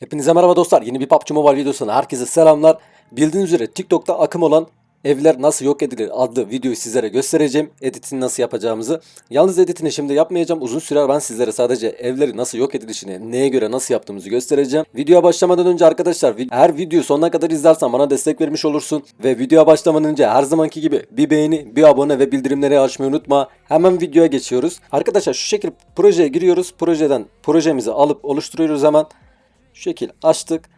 Hepinize merhaba dostlar. Yeni bir PUBG Mobile videosuna herkese selamlar. Bildiğiniz üzere TikTok'ta akım olan evler nasıl yok edilir adlı videoyu sizlere göstereceğim. Editini nasıl yapacağımızı. Yalnız editini şimdi yapmayacağım. Uzun sürer ben sizlere sadece evleri nasıl yok edilişini, neye göre nasıl yaptığımızı göstereceğim. Videoya başlamadan önce arkadaşlar her videoyu sonuna kadar izlersen bana destek vermiş olursun. Ve videoya başlamadan önce her zamanki gibi bir beğeni, bir abone ve bildirimleri açmayı unutma. Hemen videoya geçiyoruz. Arkadaşlar şu şekilde projeye giriyoruz. Projeden projemizi alıp oluşturuyoruz hemen. Şekil açtık.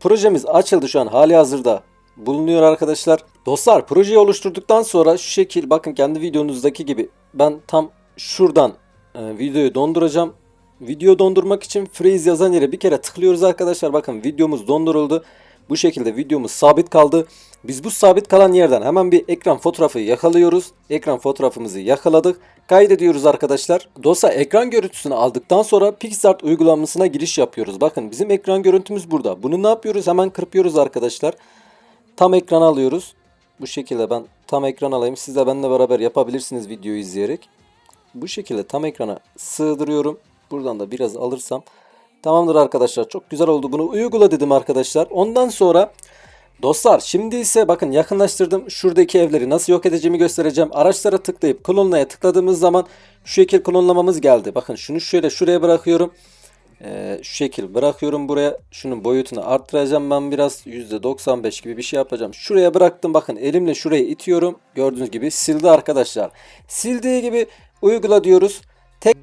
Projemiz açıldı şu an hali hazırda bulunuyor arkadaşlar. Dostlar projeyi oluşturduktan sonra şu şekil bakın kendi videonuzdaki gibi ben tam şuradan e, videoyu donduracağım. Video dondurmak için freeze yazan yere bir kere tıklıyoruz arkadaşlar. Bakın videomuz donduruldu. Bu şekilde videomuz sabit kaldı. Biz bu sabit kalan yerden hemen bir ekran fotoğrafı yakalıyoruz. Ekran fotoğrafımızı yakaladık. Kaydediyoruz arkadaşlar. Dostlar ekran görüntüsünü aldıktan sonra PixArt uygulamasına giriş yapıyoruz. Bakın bizim ekran görüntümüz burada. Bunu ne yapıyoruz? Hemen kırpıyoruz arkadaşlar. Tam ekran alıyoruz. Bu şekilde ben tam ekran alayım. Siz de benimle beraber yapabilirsiniz videoyu izleyerek. Bu şekilde tam ekrana sığdırıyorum. Buradan da biraz alırsam. Tamamdır arkadaşlar. Çok güzel oldu. Bunu uygula dedim arkadaşlar. Ondan sonra dostlar şimdi ise bakın yakınlaştırdım. Şuradaki evleri nasıl yok edeceğimi göstereceğim. Araçlara tıklayıp klonlaya tıkladığımız zaman şu şekil klonlamamız geldi. Bakın şunu şöyle şuraya bırakıyorum. Ee, şu şekil bırakıyorum buraya. Şunun boyutunu arttıracağım ben biraz. %95 gibi bir şey yapacağım. Şuraya bıraktım. Bakın elimle şuraya itiyorum. Gördüğünüz gibi sildi arkadaşlar. Sildiği gibi uygula diyoruz. Tek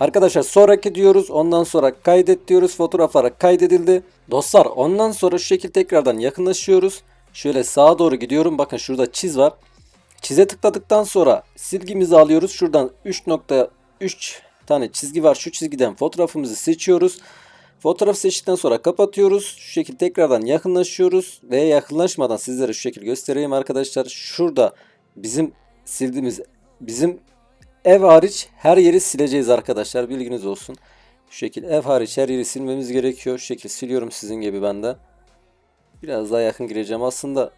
Arkadaşlar sonraki diyoruz. Ondan sonra kaydet diyoruz. Fotoğraflara kaydedildi. Dostlar ondan sonra şu şekil tekrardan yakınlaşıyoruz. Şöyle sağa doğru gidiyorum. Bakın şurada çiz var. Çize tıkladıktan sonra silgimizi alıyoruz. Şuradan 3.3 tane çizgi var. Şu çizgiden fotoğrafımızı seçiyoruz. Fotoğrafı seçtikten sonra kapatıyoruz. Şu şekilde tekrardan yakınlaşıyoruz. Ve yakınlaşmadan sizlere şu şekil göstereyim arkadaşlar. Şurada bizim sildiğimiz bizim Ev hariç her yeri sileceğiz arkadaşlar. Bilginiz olsun. Şu şekil ev hariç her yeri silmemiz gerekiyor. Şu şekil siliyorum sizin gibi ben de. Biraz daha yakın gireceğim. Aslında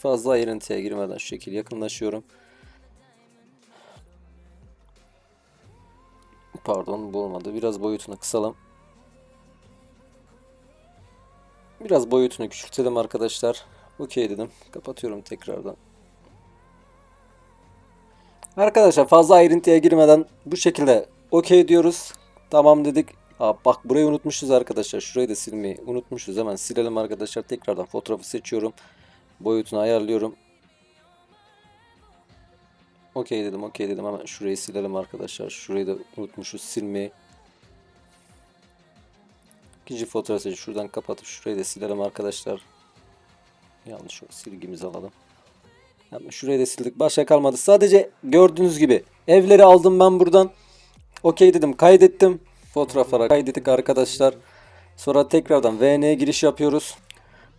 fazla ayrıntıya girmeden şu şekil yakınlaşıyorum. Pardon bu olmadı. Biraz boyutunu kısalım. Biraz boyutunu küçültelim arkadaşlar. Okey dedim. Kapatıyorum tekrardan. Arkadaşlar fazla ayrıntıya girmeden bu şekilde okey diyoruz. Tamam dedik. Aa, bak burayı unutmuşuz arkadaşlar. Şurayı da silmeyi unutmuşuz. Hemen silelim arkadaşlar. Tekrardan fotoğrafı seçiyorum. Boyutunu ayarlıyorum. Okey dedim okey dedim. Hemen şurayı silelim arkadaşlar. Şurayı da unutmuşuz silmeyi. İkinci fotoğrafı şuradan kapatıp şurayı da silelim arkadaşlar. Yanlış o silgimizi alalım. Yani şurayı da sildik. Başka kalmadı. Sadece gördüğünüz gibi evleri aldım ben buradan. Okey dedim. Kaydettim. Fotoğraflara kaydettik arkadaşlar. Sonra tekrardan VN'ye giriş yapıyoruz.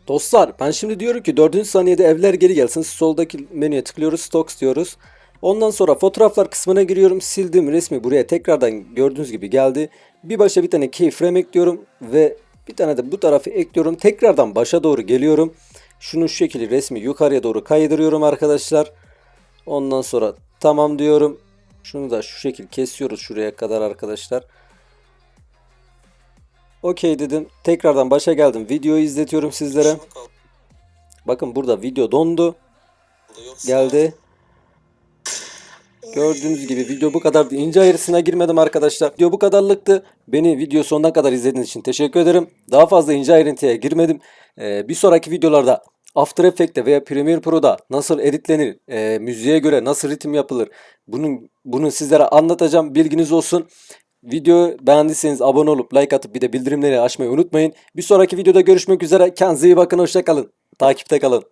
Dostlar ben şimdi diyorum ki 4. saniyede evler geri gelsin. Soldaki menüye tıklıyoruz. Stocks diyoruz. Ondan sonra fotoğraflar kısmına giriyorum. Sildiğim resmi buraya tekrardan gördüğünüz gibi geldi. Bir başa bir tane keyframe ekliyorum. Ve bir tane de bu tarafı ekliyorum. Tekrardan başa doğru geliyorum. Şunu şu şekilde resmi yukarıya doğru kaydırıyorum arkadaşlar. Ondan sonra tamam diyorum. Şunu da şu şekil kesiyoruz şuraya kadar arkadaşlar. Okey dedim. Tekrardan başa geldim. Videoyu izletiyorum sizlere. Bakın burada video dondu. Geldi. Gördüğünüz gibi video bu kadardı. İnce ayrısına girmedim arkadaşlar. Video bu kadarlıktı. Beni video sonuna kadar izlediğiniz için teşekkür ederim. Daha fazla ince ayrıntıya girmedim. Ee, bir sonraki videolarda After Effects'te veya Premiere Pro'da nasıl editlenir, e, müziğe göre nasıl ritim yapılır bunun bunu sizlere anlatacağım. Bilginiz olsun. Video beğendiyseniz abone olup like atıp bir de bildirimleri açmayı unutmayın. Bir sonraki videoda görüşmek üzere. Kendinize iyi bakın. Hoşça kalın. Takipte kalın.